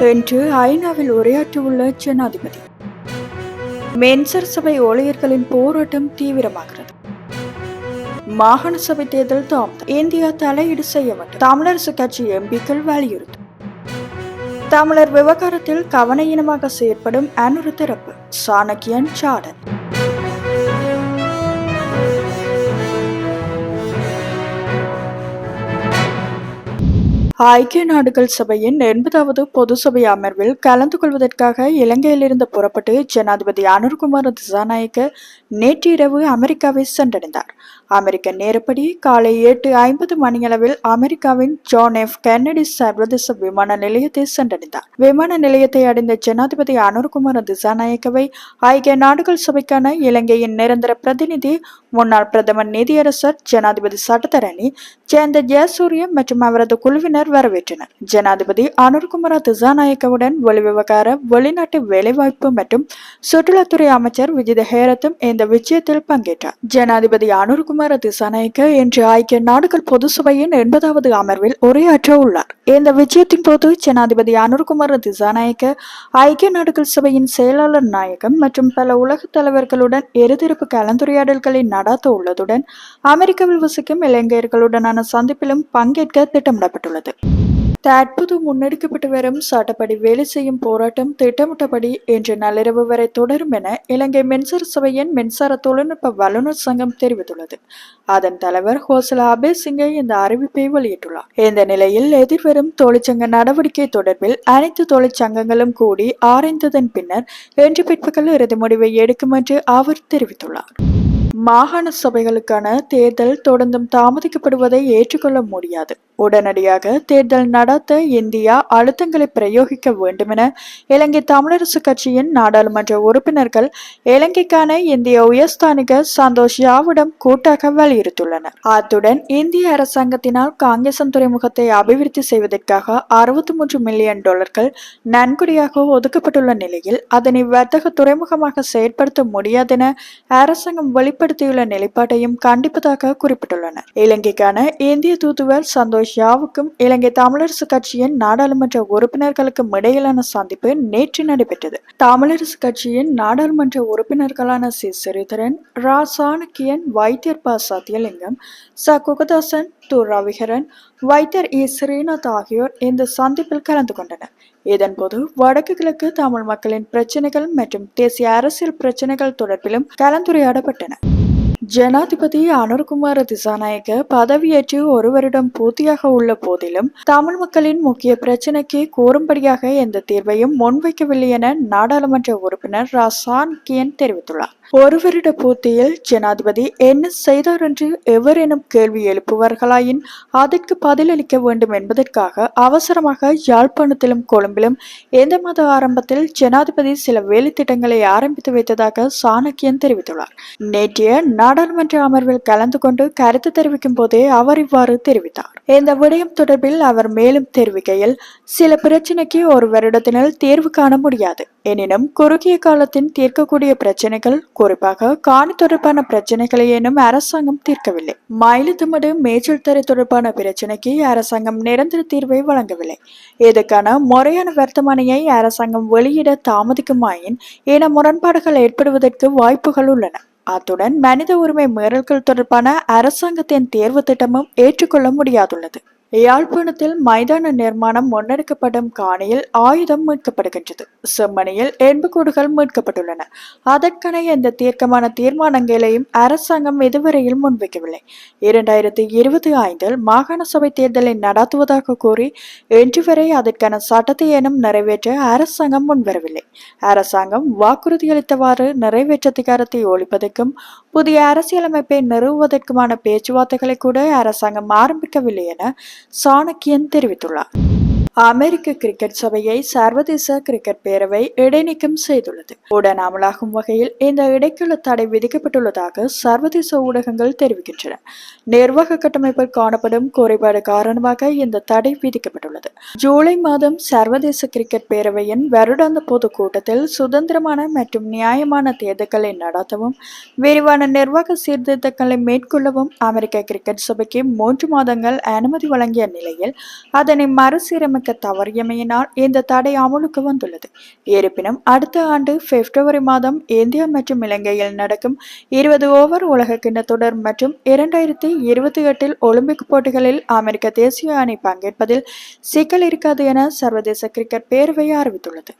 என்று ஐநாவில் உரையாற்றியுள்ள ஜனாதிபதி. மென்சர் சபை ஊழியர்களின் போராட்டம் தீவிரமாகிறது. மாகாண சபை தேர்தல் தாமதம் இந்தியா தலையீடு செய்ய வேண்டும். தமிழரசு கட்சி எம்பிக்கள் வலியுறுத்தும் தமிழர் விவகாரத்தில் கவனயீனமாக செயற்படும் அனுரு தரப்பு சாணக்கியன் சாடன். ஐக்கிய நாடுகள் சபையின் எண்பதாவது பொது சபை அமர்வில் கலந்து கொள்வதற்காக இலங்கையிலிருந்து புறப்பட்டு ஜனாதிபதி அனுர்குமார் திசாநாயக்க நேற்று இரவு அமெரிக்காவை சென்றடைந்தார். அமெரிக்க நேரப்படி காலை எட்டு ஐம்பது மணியளவில் அமெரிக்காவின் ஜான் எஃப் கென்னடி சர்வதேச விமான நிலையத்தை சென்றடைந்தார். விமான நிலையத்தை அடைந்த ஜனாதிபதி அனுர்குமார் திசாநாயக்கவை ஐக்கிய நாடுகள் சபைக்கான இலங்கையின் நிரந்தர பிரதிநிதி முன்னாள் பிரதமர் நிதியரசர் ஜனாதிபதி சட்டத்தரணி ஜெயந்த ஜெயசூரிய மற்றும் அவரது குழுவினர் வரவேற்றனர். ஜனாதிபதி அனுர்குமார திசாநாயக்கவுடன் வெளிவிவகார வெளிநாட்டு வேலைவாய்ப்பு மற்றும் சுற்றுலாத்துறை அமைச்சர் விஜித ஹேரத்தும் இந்த விஜயத்தில் பங்கேற்றார். ஜனாதிபதி அனுர்குமார திசாநாயக்க இன்று ஐக்கிய நாடுகள் பொது சபையின் எண்பதாவது அமர்வில் உரையாற்ற உள்ளார். இந்த விஜயத்தின் போது ஜனாதிபதி அனுர்குமார திசாநாயக்க ஐக்கிய நாடுகள் சபையின் செயலாளர் நாயகம் மற்றும் பல உலக தலைவர்களுடன் இருதரப்பு கலந்துரையாடல்களை நடாத்த உள்ளதுடன் அமெரிக்காவில் வசிக்கும் இளைஞர்களுடனான சந்திப்பிலும் பங்கேற்க திட்டமிடப்பட்டுள்ளது. தற்போது முன்னெடுக்கப்பட்டு வரும் சட்டப்படி வேலை செய்யும் போராட்டம் திட்டமிட்டபடி இன்று நள்ளிரவு வரை தொடரும் என இலங்கை மின்சார சபையின் மின்சார தொழில்நுட்ப வல்லுநர் சங்கம் தெரிவித்துள்ளது. அதன் தலைவர் ஹோசலா அபே சிங்கை இந்த அறிவிப்பை வெளியிட்டுள்ளார். இந்த நிலையில் எதிர்வரும் தொழிற்சங்க நடவடிக்கை தொடர்பில் அனைத்து தொழிற்சங்கங்களும் கூடி ஆராய்ந்ததன் பின்னர் இன்று பிற்பகல் இறுதி முடிவை எடுக்கும் என்று அவர் தெரிவித்துள்ளார். மாகாண சபைகளுக்கான தேர்தல் தொடர்ந்தும் தாமதிக்கப்படுவதை ஏற்றுக்கொள்ள முடியாது. உடனடியாக தேர்தல் நடத்த இந்தியா அழுத்தங்களை பிரயோகிக்க வேண்டுமென இலங்கை தமிழரசு கட்சியின் நாடாளுமன்ற உறுப்பினர்கள் இலங்கைக்கான இந்திய உயர்ஸ்தானிக சந்தோஷ் யாவிடம் கூட்டாக வலியுறுத்தியுள்ளனர். அத்துடன் இந்திய அரசாங்கத்தினால் காங்கேசன் துறைமுகத்தை அபிவிருத்தி செய்வதற்காக அறுபத்தி மூன்று மில்லியன் டாலர்கள் நன்கொடையாக ஒதுக்கப்பட்டுள்ள நிலையில் அதனை வர்த்தக துறைமுகமாக செயற்படுத்த முடியாதென அரசாங்கம் வெளிப்படுத்தியுள்ள நிலைப்பாட்டையும் கண்டிப்பதாக குறிப்பிட்டுள்ளனர். இலங்கைக்கான இந்திய தூதுவர் சந்தோஷ் யாவுக்கும் இலங்கை தமிழரசு கட்சியின் நாடாளுமன்ற உறுப்பினர்களுக்கும் இடையிலான சந்திப்பு நேற்று நடைபெற்றது. தமிழரசு கட்சியின் நாடாளுமன்ற உறுப்பினர்களான சி. சிறிதரன் ரா. சாணக்கியன் வைத்தியர் ப. சத்யலிங்கம் ச. குகதாசன் து. ரவிகரன் வைத்தியர் இ. ஸ்ரீநாத் ஆகியோர் இந்த சந்திப்பில் கலந்து கொண்டனர். இதன்போது வடக்கு கிழக்கு தமிழ் மக்களின் பிரச்சனைகள் மற்றும் தேசிய அரசியல் பிரச்சனைகள் தொடர்பிலும் கலந்துரையாடப்பட்டன. ஜனாதிபதி அனுர்குமார திசாநாயக்க பதவியேற்று ஒரு வருடம் பூர்த்தியாக உள்ள போதிலும் தமிழ் மக்களின் முக்கிய பிரச்சினைக்கு கூறும்படியாக எந்த தீர்வையும் முன்வைக்கவில்லை என நாடாளுமன்ற உறுப்பினர் ரசான் கியன் தெரிவித்துள்ளார். ஒரு வருட பூர்த்தியில் ஜனாதிபதி என்ன செய்தார் என்று எவரேனும் கேள்வி எழுப்புவார்களாயின் அதற்கு பதிலளிக்க வேண்டும் என்பதற்காக அவசரமாக யாழ்ப்பாணத்திலும் கொழும்பிலும் எந்த மாத ஆரம்பத்தில் ஜனாதிபதி சில வேலைத்திட்டங்களை ஆரம்பித்து வைத்ததாக சாணக்கியன் தெரிவித்துள்ளார். நேற்றைய நாடாளுமன்ற அமர்வில் கலந்து கொண்டு கருத்து தெரிவிக்கும் போதே அவர் இவ்வாறு தெரிவித்தார். இந்த விடயம் தொடர்பில் அவர் மேலும் தெரிவிக்கையில் சில பிரச்சனைக்கு ஒரு வருடத்தினால் தீர்வு காண முடியாது. எனினும் குறுகிய காலத்தின் தீர்க்கக்கூடிய பிரச்சனைகள் குறிப்பாக காணி தொடர்பான பிரச்சனைகளை எனும் அரசாங்கம் தீர்க்கவில்லை. மயிலுத்துமடு மேய்ச்சல் தரை தொடர்பான பிரச்சனைக்கு அரசாங்கம் நிரந்தர தீர்வை வழங்கவில்லை. இதற்கான முறையான வர்த்தமானியை அரசாங்கம் வெளியிட தாமதிக்குமாயின் இன முரண்பாடுகள் ஏற்படுவதற்கு வாய்ப்புகள் உள்ளன. அத்துடன் மனித உரிமை மீறல்கள் தொடர்பான அரசாங்கத்தின் தேர்வு திட்டமும் ஏற்றுக்கொள்ள முடியாதுள்ளது. யாழ்ப்பாணத்தில் மைதான நிர்மாணம் முன்னெடுக்கப்படும் காணியில் ஆயுதம் மீட்கப்படுகின்றது. செம்மணியில் எண்புக்கூடுகள் மீட்கப்பட்டுள்ளன. அதற்கான எந்த தீர்க்கமான தீர்மானங்களையும் அரசாங்கம் இதுவரையில் முன்வைக்கவில்லை. இரண்டாயிரத்தி இருபத்தி ஐந்தில் மாகாண சபை தேர்தலை நடத்துவதாக கூறி இன்று வரை அதற்கான சட்டத்தை எனும் நிறைவேற்ற அரசாங்கம் முன்வரவில்லை. அரசாங்கம் வாக்குறுதியளித்தவாறு நிறைவேற்றதிகாரத்தை ஒழிப்பதற்கும் புதிய அரசியலமைப்பை நிறுவுவதற்குமான பேச்சுவார்த்தைகளை கூட அரசாங்கம் ஆரம்பிக்கவில்லை என சாணக்கியன் தெரிவித்துள்ளார். அமெரிக்க கிரிக்கெட் சபையை சர்வதேச கிரிக்கெட் பேரவை இடைநீக்கம் செய்துள்ளது. உடன் அமலாகும் வகையில் இந்த இடைக்கால தடை விதிக்கப்பட்டுள்ளதாக சர்வதேச ஊடகங்கள் தெரிவிக்கின்றன. நிர்வாக கட்டமைப்பில் காணப்படும் குறைபாடு காரணமாக இந்த தடை விதிக்கப்பட்டுள்ளது. ஜூலை மாதம் சர்வதேச கிரிக்கெட் பேரவையின் வருடாந்த பொது கூட்டத்தில் சுதந்திரமான மற்றும் நியாயமான தேர்தல்களை நடத்தவும் விரிவான நிர்வாக சீர்திருத்தங்களை மேற்கொள்ளவும் அமெரிக்க கிரிக்கெட் சபைக்கு மூன்று மாதங்கள் அனுமதி வழங்கிய நிலையில் அதனை மறுசீரமைக்க அனுமதிக்க தவறியமையினால் இந்த தடை அமலுக்கு வந்துள்ளது. இருப்பினும் அடுத்த ஆண்டு பிப்ரவரி மாதம் இந்தியா மற்றும் இலங்கையில் நடக்கும் இருபது ஓவர் உலக கிண்ண தொடர் மற்றும் இரண்டாயிரத்தி இருபத்தி எட்டில் ஒலிம்பிக் போட்டிகளில் அமெரிக்க தேசிய அணி பங்கேற்பதில் சிக்கல் இருக்காது என சர்வதேச கிரிக்கெட் பேரவை அறிவித்துள்ளது.